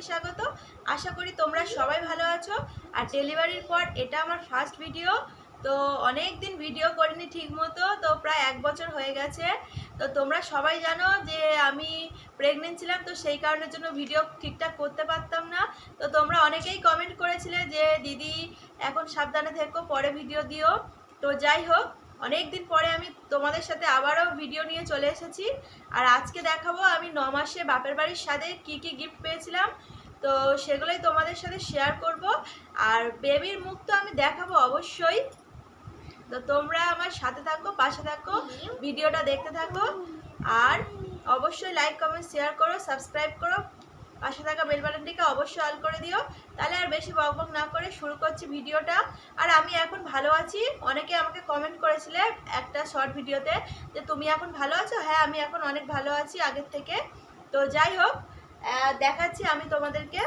সবাইকে স্বাগত। আশা করি তোমরা সবাই ভালো আছো। আর ডেলিভারির পর এটা আমার ফার্স্ট ভিডিও তো অনেক দিন ভিডিও করিনি ঠিক মতো তো প্রায় এক বছর হয়ে গেছে। তো তোমরা সবাই জানো যে আমি প্রেগনেন্ট ছিলাম, তো সেই কারণের জন্য ভিডিও ঠিকঠাক করতে পারতাম না। তো তোমরা অনেকেই কমেন্ট করেছিলে যে, দিদি, এখন সাবধানে থেকো, পরে ভিডিও দিও। তো যাই হোক অনেক দিন পরে আমি তোমাদের সাথে আবারও ভিডিও নিয়ে চলে এসেছি। আর আজকে দেখাবো আমি ন মাসে বাপের বাড়ির সাথে কি কি গিফট পেয়েছিলাম। তো সেগুলোই তোমাদের সাথে শেয়ার করব। আর বেবির মুখ তো আমি দেখাবো অবশ্যই। তো তোমরা আমার সাথে থাকো পাশে থাকো ভিডিওটা দেখতে থাকো। আর অবশ্যই লাইক কমেন্ট শেয়ার করো সাবস্ক্রাইব করো। পাশে থাকা বেল বাটনটিকে অবশ্যই অল করে দিও। তাহলে আর বেশি বক বক না করে শুরু করছি ভিডিওটা। আর আমি এখন ভালো আছি। অনেকে আমাকে কমেন্ট করেছিলে একটা শর্ট ভিডিওতে যে, তুমি এখন ভালো আছো? হ্যাঁ আমি এখন অনেক ভালো আছি আগের থেকে। তো যাই হোক দেখাচ্ছি আমি তোমাদেরকে।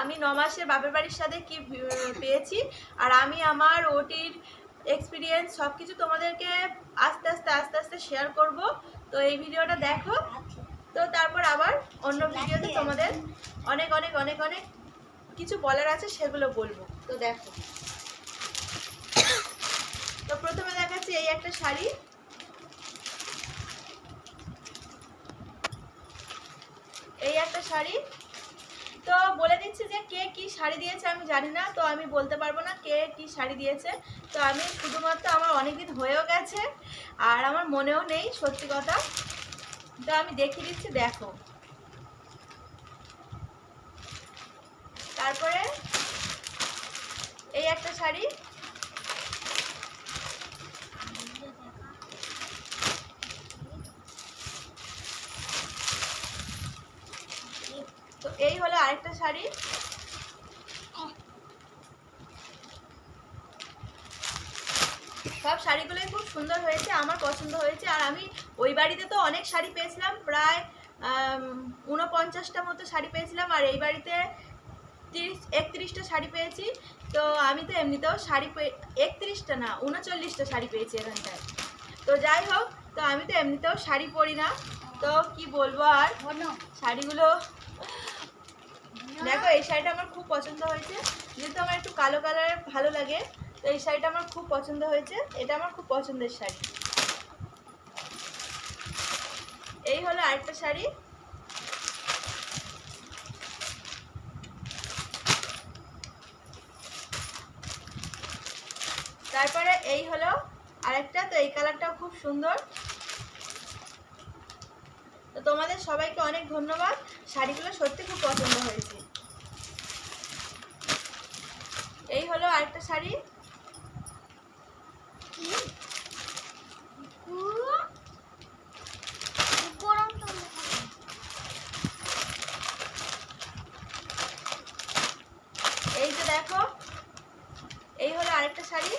আমি ন মাসে বাপের বাড়ির সাথে কি পেয়েছি। আর আমি আমার ওটির এক্সপিরিয়েন্স সব কিছু তোমাদেরকে আস্তে আস্তে আস্তে আস্তে শেয়ার করব। তো এই ভিডিওটা দেখো। তো তারপর আবার অন্য ভিডিওতে তোমাদের অনেক অনেক অনেক অনেক কিছু বলার আছে সেগুলো বলব। তো দেখো। তো প্রথমে দেখাচ্ছি এই একটা শাড়ি। এই একটা শাড়ি। তো বলে দিচ্ছি যে কে কি শাড়ি দিয়েছে আমি জানি না তো আমি বলতে পারব না কে কি শাড়ি দিয়েছে। তো আমি শুধুমাত্র আমার অনেকদিন হয়েও গেছে আর আমার মনেও নেই সত্যি কথা। তো আমি দেখিয়ে দিচ্ছি দেখো। তারপরে এই একটা শাড়ি তো এই হলো আরেকটা শাড়ি সব শাড়িগুলোই খুব সুন্দর হয়েছে আমার পছন্দ হয়েছে। আর আমি ওই বাড়িতে তো অনেক শাড়ি পেয়েছিলাম প্রায় উনপঞ্চাশটা মতো শাড়ি পেয়েছিলাম আর এই বাড়িতে তিরিশ একত্রিশটা শাড়ি পেয়েছি। তো আমি তো এমনিতেও শাড়ি পেয়ে একত্রিশটা না উনচল্লিশটা শাড়ি পেয়েছি এখানটায়। তো যাই হোক তো আমি তো এমনিতেও শাড়ি পরি না। তো কি বলব আর? শাড়িগুলো দেখো এই শাড়িটা আমার খুব পছন্দ হয়েছে। যেহেতু আমার একটু কালো কালারের ভালো লাগে তো এই শাড়িটা আমার খুব পছন্দ হয়েছে। এটা আমার খুব পছন্দের শাড়ি। এই হলো আরেকটা শাড়ি। তারপরে এই হলো আরেকটা, তো এই কালারটাও খুব সুন্দর। তো তোমাদের সবাইকে অনেক ধন্যবাদ। শাড়িগুলো সত্যি খুব পছন্দ হয়েছে। এই হলো আরেকটা শাড়ি। এই যে দেখো, এই হলো আরেকটা শাড়ি।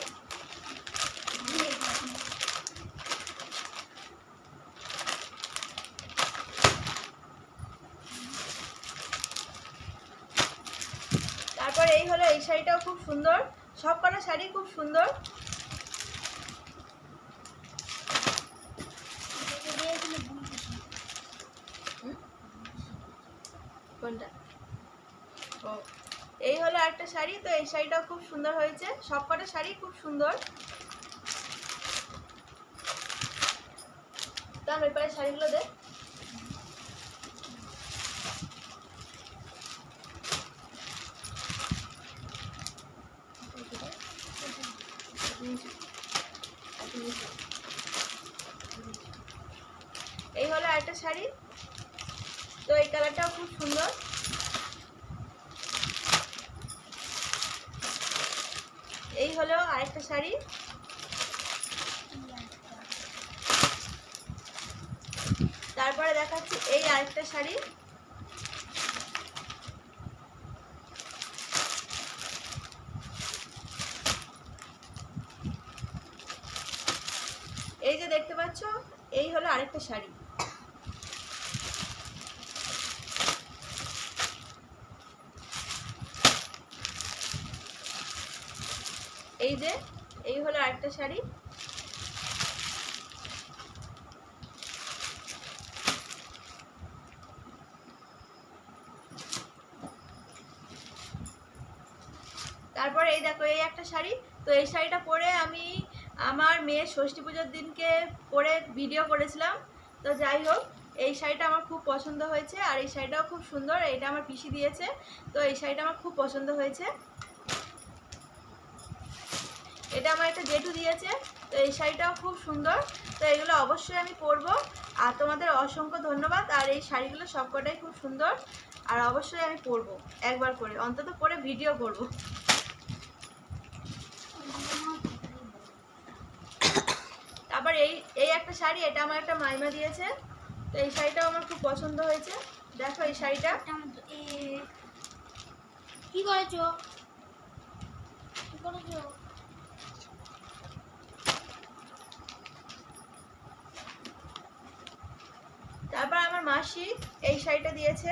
তারপর এই হলো এই শাড়িটাও খুব সুন্দর। সব কটা শাড়ি খুব সুন্দর। কোনটা? ও। এই হলো একটা শাড়ি, তো এই শাড়িটাও খুব সুন্দর হয়েছে। সব কটা শাড়ি খুব সুন্দর। তো আমার এরপরে শাড়িগুলো দেখ এই হলো আরেকটা শাড়ি তো এই কালারটাও খুব সুন্দর এই হলো আরেকটা শাড়ি তারপরে দেখাচ্ছি এই আরেকটা শাড়ি। এই যে দেখতে পাচ্ছ, এই হলো আরেকটা শাড়ি। এই যে, এই হলো আরেকটা শাড়ি। তারপরে এই দেখো, এই একটা শাড়ি। তো এই শাড়িটা পরে আমি আমার মেয়ের ষষ্ঠী পুজোর দিনকে পরে ভিডিও করেছিলাম। তো যাই হোক, এই শাড়িটা আমার খুব পছন্দ হয়েছে আর এই শাড়িটাও খুব সুন্দর। এটা আমার পিসি দিয়েছে। তো এই শাড়িটা আমার খুব পছন্দ হয়েছে। এটা আমার একটা জেঠু দিয়েছে। তো এই শাড়িটাও খুব সুন্দর। তো এগুলো অবশ্যই আমি পরবো। আর তোমাদের অসংখ্য ধন্যবাদ। আর এই শাড়িগুলো সবকটাই খুব সুন্দর। আর অবশ্যই আমি পরবো। একবার করে। অন্তত পরে ভিডিও করব। তারপর এই এই একটা শাড়ি এটা আমার একটা মাইমা দিয়েছে। তো এই শাড়িটাও আমার খুব পছন্দ হয়েছে। দেখো এই শাড়িটা। কি করেছ? কি করেছ? তারপর আমার মাসি এই শাড়িটা দিয়েছে।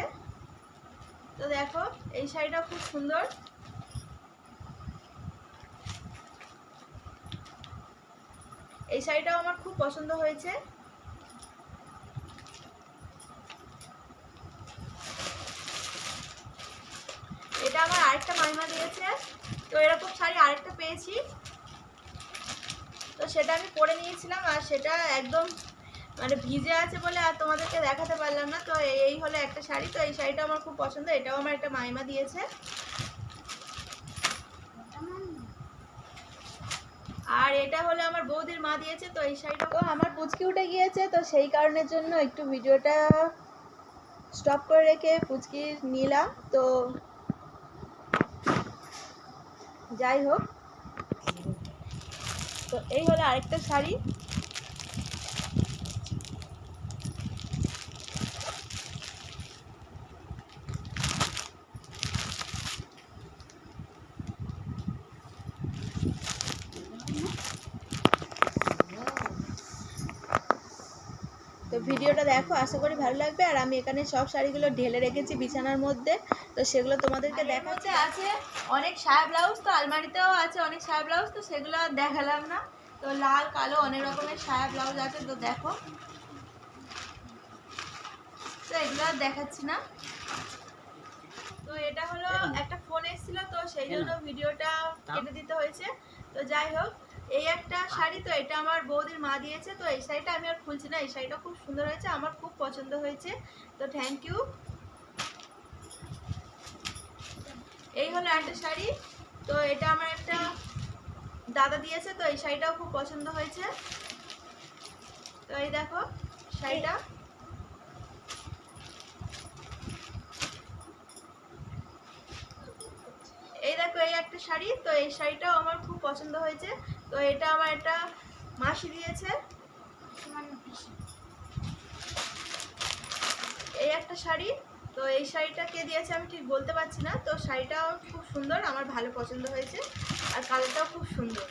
তো দেখো এই শাড়িটা খুব সুন্দর। এই শাড়িটাও আমার খুব পছন্দ হয়েছে। এটা আমার আরেকটা মাইমা দিয়েছে। তো এরকম শাড়ি আরেকটা পেয়েছি। তো সেটা আমি পরে নিয়েছিলাম আর সেটা একদম মানে ভিজে আছে বলে আর তোমাদেরকে দেখাতে পারলাম না। তো এই- হলো একটা শাড়ি। তো এই শাড়িটা আমার খুব পছন্দ। এটাও আমার একটা মাইমা দিয়েছে। আর এটা হলো আমার বৌদির মা দিয়েছে, তো এই শাড়িটা তো আমার পুচকি উঠে গিয়েছে, তো সেই কারণের জন্য একটু ভিডিওটা স্টপ করে রেখে পুচকি নিলাম তো যাই হোক। তো এই হলো আরেকটা শাড়ি। ভিডিওটা দেখো আশা করি ভালো লাগবে। আর আমি এখানে সব শাড়িগুলো ঢেলে রেখেছি বিছানার মধ্যে। তো সেগুলো তোমাদেরকে দেখাচ্ছে। আছে অনেক সায়া ব্লাউজ তো আলমারিতেও আছে অনেক সায়া ব্লাউজ তো সেগুলো আর দেখালাম না। তো লাল কালো অনেক রকমের সায়া ব্লাউজ আছে তো দেখো। তো এগুলো আর দেখাচ্ছি না। তো এটা হলো একটা ফোন এসেছিল তো সেই জন্য ভিডিওটা কেটে দিতে হয়েছে। তো যাই হোক এই একটা শাড়ি তো এটা আমার বৌদির মা দিয়েছে, তো এই শাড়িটা আমি আর খুলছি না। এই শাড়িটা খুব সুন্দর হয়েছে, আমার খুব পছন্দ হয়েছে। তো থ্যাংক ইউ এই হলো একটা শাড়ি, তো এটা আমার একটা দাদা দিয়েছে, তো এই শাড়িটাও খুব পছন্দ হয়েছে। তো এই দেখো শাড়িটা। এই দেখো এই একটা শাড়ি, তো এই শাড়িটাও আমার খুব পছন্দ হয়েছে। তো এটা আমার একটা মাসি দিয়েছে। এই একটা শাড়ি, তো এই শাড়িটা কে দিয়েছে আমি ঠিক বলতে পারছি না। তো শাড়িটাও খুব সুন্দর, আমার ভালো পছন্দ হয়েছে, আর কালারটাও খুব সুন্দর।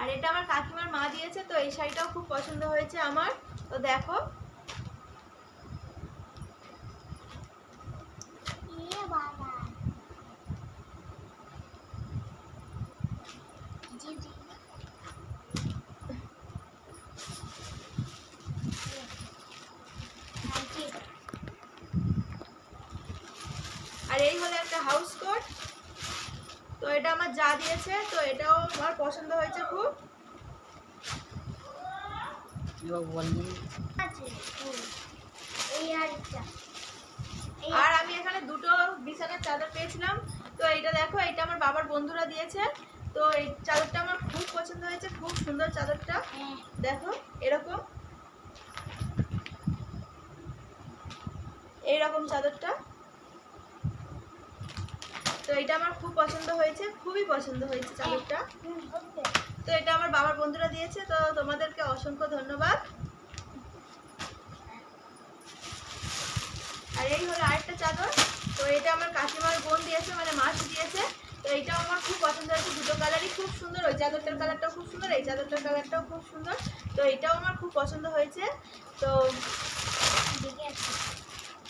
আর এটা আমার কাকিমার মা দিয়েছে, তো এই শাড়িটাও খুব পছন্দ হয়েছে আমার। তো দেখো এ বাবা জি জি আর এই হলো একটা হাউস কোট তো এটা আমার যা দিয়েছে তো এটাও আমার পছন্দ হয়েছে খুব। আর আমি এখানে দুটো বিছানার চাদর পেয়েছিলাম। তো এইটা দেখো এটা আমার বাবার বন্ধুরা দিয়েছে। তো এই চাদরটা আমার খুব পছন্দ হয়েছে খুব সুন্দর চাদরটা। হ্যাঁ। দেখো এরকম। এইরকম চাদরটা। তো এটা আমার খুব পছন্দ হয়েছে খুবই পছন্দ হয়েছে চাদরটা। তো এটা আমার বাবার বন্ধুরা দিয়েছে তো তোমাদেরকে অসংখ্য ধন্যবাদ। আর এই হলো আরেকটা চাদর। তো এটা আমার কাকিমার বোন দিয়েছে মানে মাছ দিয়েছে। তো এইটাও আমার খুব পছন্দ হয়েছে দুটো কালারই খুব সুন্দর। ওই চাদরটার কালারটাও খুব সুন্দর এই চাদরটার কালারটাও খুব সুন্দর। তো এটাও আমার খুব পছন্দ হয়েছে। তো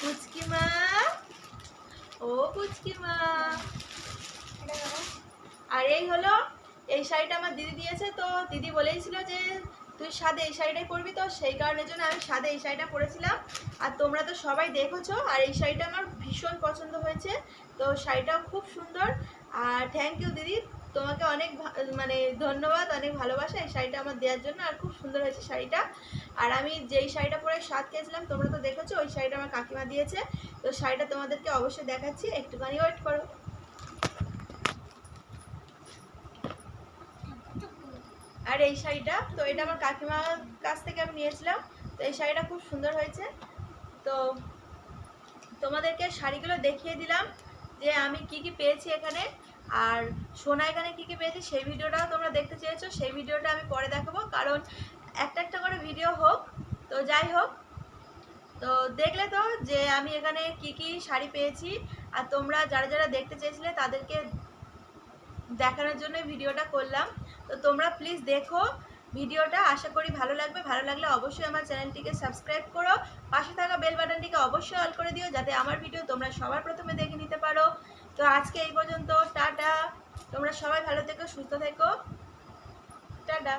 পুচকি মা। ও পুচকি মা। আর এই হলো, এই শাড়িটা আমার দিদি দিয়েছে, তো দিদি বলেইছিল যে তুই সাদে এই শাড়িটাই পরবি, তো সেই কারণের জন্য আমি সাদে এই শাড়িটা পরেছিলাম। আর তোমরা তো সবাই দেখেছ, আর এই শাড়িটা আমার ভীষণ পছন্দ হয়েছে। তো শাড়িটাও খুব সুন্দর। আর থ্যাংক ইউ দিদি, তোমাকে অনেক মানে ধন্যবাদ, অনেক ভালোবাসা এই শাড়িটা আমার দেওয়ার জন্য, আর খুব সুন্দর হয়েছে শাড়িটা। আর আমি যেই শাড়িটা পরে স্বাদ খেয়েছিলাম, তোমরা তো দেখেছ, ওই শাড়িটা আমার কাকিমা দিয়েছে। তো শাড়িটা তোমাদেরকে অবশ্যই দেখাচ্ছি, একটুখানি ওয়েট করো। আর এই শাড়িটা, তো এটা আমার কাকিমার কাছ থেকে আমি নিয়েছিলাম, তো এই শাড়িটা খুব সুন্দর হয়েছে। তো তোমাদেরকে শাড়িগুলো দেখিয়ে দিলাম। যে আমি কি কি পেয়েছি এখানে, আর সোনা এখানে কি কি পেয়েছি সেই ভিডিওটাও তোমরা দেখতে চেয়েছো, সেই ভিডিওটা আমি পরে দেখাবো। কারণ একটা একটা করে ভিডিও হোক, তো যাই হোক, তো দেখলে তো যে আমি এখানে কি কি শাড়ি পেয়েছি, আর তোমরা যারা যারা দেখতে চেয়েছিলে তাদেরকে দেখানোর জন্য ভিডিওটা করলাম। তো তোমরা প্লিজ দেখো ভিডিওটা আশা করি ভালো লাগবে। ভালো লাগলে অবশ্যই আমার চ্যানেলটিকে সাবস্ক্রাইব করো। পাশে থাকা বেল বাটনটিকে অবশ্যই অল করে দিও যাতে আমার ভিডিও তোমরা সবার প্রথমে দেখে নিতে পারো। তো আজকে এই পর্যন্ত, টাটা। তোমরা সবাই ভালো থেকো, সুস্থ থেকো। টাটা।